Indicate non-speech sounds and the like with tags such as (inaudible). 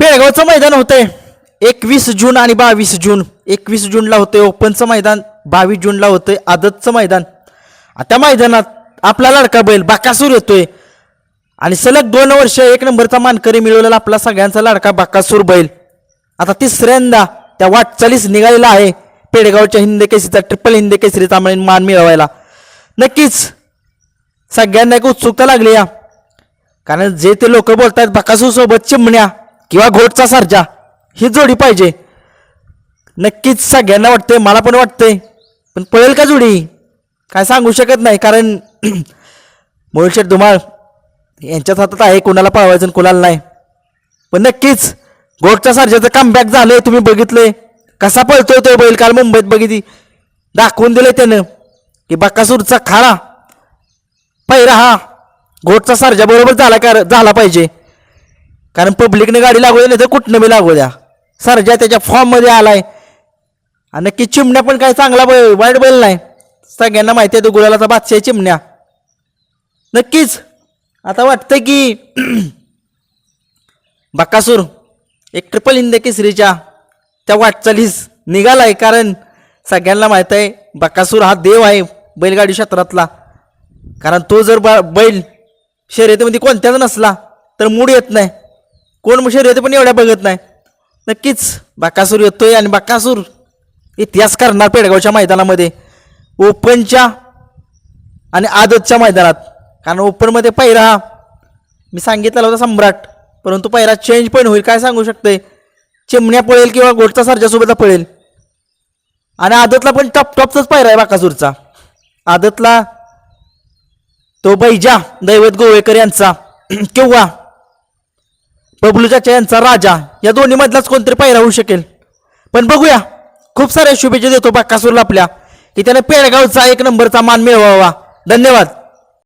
पेळगावचं मैदान होतंय. एकवीस जून आणि बावीस जून. एकवीस जूनला होतंय ओपनचं मैदान बावीस जूनला होतंय आदतचं मैदान. त्या मैदानात आपला लाडका बैल बाकासूर येतोय. आणि सलग दोन वर्ष एक नंबरचा मानकरी मिळवलेला आपला सगळ्यांचा लाडका बाकासूर बैल. आता तिसऱ्यांदा त्या वाटचालीस निघालेला आहे पेडगावच्या हिंद केसरीचा ट्रिपल हिंद केसरीचा मान मान मिळवायला. नक्कीच सगळ्यांना एक उत्सुकता लागली या. कारण जे ते लोक बोलतात बकासूर सोबत चिमण्या किंवा घोटचा सारजा ही जोडी पाहिजे. नक्कीच सगळ्यांना वाटते मला पण वाटते पण पळेल का जोडी? काय सांगू शकत नाही कारण (clears throat) मोहित धुमाळ यांच्याच हातात आहे कोणाला पळवायचं कोणाला नाही. पण नक्कीच गोडच्या सारख्याचं कमबॅक झालंय तुम्ही बघितले कसा पळतोय तो बैल काल मुंबईत बघितली. दाखवून दिलंय त्यानं की बकासूरचा खाडा पैरा हा घोटचा सारख्या बरोबर झाला कर झाला पाहिजे. कारण पब्लिकने गाडी लागू द्या नाही तर कुठनं बी लागू द्या. सरजा त्याच्या फॉर्ममध्ये आलाय. आणि नक्की चिमण्या पण काय चांगला बैल वाईट बैल नाही. सगळ्यांना माहिती आहे तो गुलालाचा बादशाह आहे चिमण्या. नक्कीच. आता वाटतं की (clears throat) बक्कासूर एक ट्रिपल हिंद केसरीच्या त्या वाटचालीस निघालाय कारण सगळ्यांना माहीत आहे बक्कासूर हा देव आहे बैलगाडी क्षेत्रातला. कारण तो जर बा बैल शर्यतीमध्ये कोणत्याच नसला तर मूड येत नाही. कोण शर्यती पण एवढ्या बघत नाही. नक्कीच बाकासूर येतोय आणि बाकासूर इतिहास करणार पेडगावच्या मैदानामध्ये. ओपनच्या आणि आदतच्या मैदानात. कारण ओपनमध्ये पहिरा हा मी सांगितलेला होता सम्राट. परंतु पहिरा चेंज पण होईल काय सांगू शकते? चिमण्या पळेल किंवा गोटचा सरच्यासोबतला पळेल. आणि आदतला पण टॉप टॉपचाच पायरा आहे बाकासूरचा. आदतला तो बैजा दैवत गोवेकर यांचा. (clears throat) किंवा बबलू यांचा राजा या दोन्ही मधलाच कोणतरी पहिला होऊ शकेल. पण बघूया खूप साऱ्या शुभेच्छा देतो बाक्कासूरला आपल्या. की त्याने पेडगावचा एक नंबरचा मान मिळवावा. धन्यवाद.